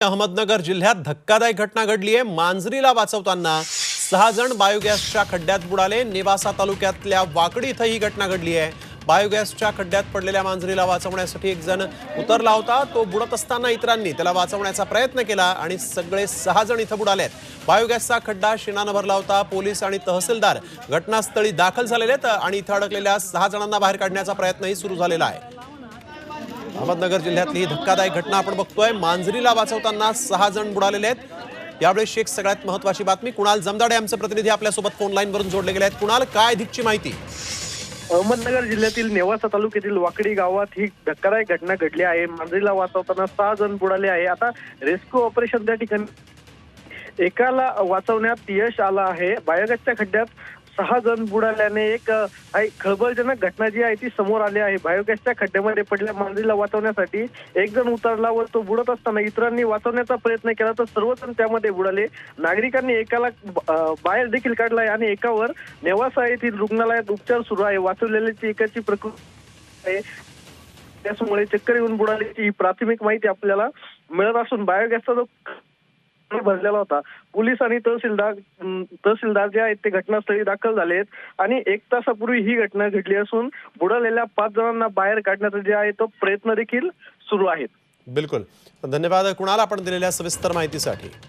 अहमदनगर जिल्ह्यात धक्कादायक घटना घडली आहे. मांजरीला वाचवताना सहा जण बायोगॅसच्या खड्ड्यात बुडाले. नेवासा तालुक्यातल्या वाकडी इथं ही घटना घडली आहे. बायोगॅसच्या खड्ड्यात पडलेल्या मांजरीला वाचवण्यासाठी एक जण उतरला होता. तो बुडत असताना इतरांनी त्याला वाचवण्याचा प्रयत्न केला आणि सगळे सहा जण इथं बुडालेत बायोगॅसचा खड्डा शेणानं भरला होता. पोलीस आणि तहसीलदार घटनास्थळी दाखल झालेले आहेत आणि इथं अडकलेल्या सहा जणांना बाहेर काढण्याचा प्रयत्नही सुरू झालेला आहे. अहमदनगर जिल्ह्यातली ही धक्कादायक घटना आपण बघतोय. मांजरीला वाचवताना सहा जण बुडालेले आहेत. यावेळी एक सगळ्यात महत्वाची बातमी कुणाल जमदाडे आमचे प्रतिनिधी आपल्यासोबत फोन लाईनवरून जोडले गेले आहेत. कुणाल काय अधिकची माहिती? अहमदनगर जिल्ह्यातील नेवासा तालुक्यातील वाकडी गावात ही धक्कादायक घटना घडली आहे. मांजरीला वाचवताना सहा जण बुडाले आहे. आता रेस्क्यू ऑपरेशन त्या ठिकाणी एकाला वाचवण्यात यश आलं आहे. बायोगॅसच्या खड्ड्यात सहा जण बुडाल्याने एक खळबळजनक घटना जी आहे ती समोर आली आहे. बायोगॅसच्या खड्ड्यामध्ये पडल्या मांजरीला वाचवण्यासाठी एक जण उतरला व तो बुडत असताना इतरांनी वाचवण्याचा प्रयत्न केला तर सर्वजण त्यामध्ये बुडाले. नागरिकांनी एकाला बाहेर देखील काढलाय आणि एकावर नेवासा येथील रुग्णालयात उपचार सुरू आहे. वाचवलेल्याची एकाची प्रकृती आहे. त्यामुळे चक्कर येऊन बुडाल्याची ही प्राथमिक माहिती आपल्याला मिळत असून बायोगॅसचा जो भरलेला होता. पोलीस आणि तहसीलदार तहसीलदार जे आहेत ते घटनास्थळी दाखल झाले आहेत आणि एक तासापूर्वी ही घटना घडली असून बुडालेल्या पाच जणांना बाहेर काढण्याचा जे आहे तो प्रयत्न देखील सुरू आहेत. बिलकुल. धन्यवाद. कुणाला आपण दिलेल्या सविस्तर माहितीसाठी?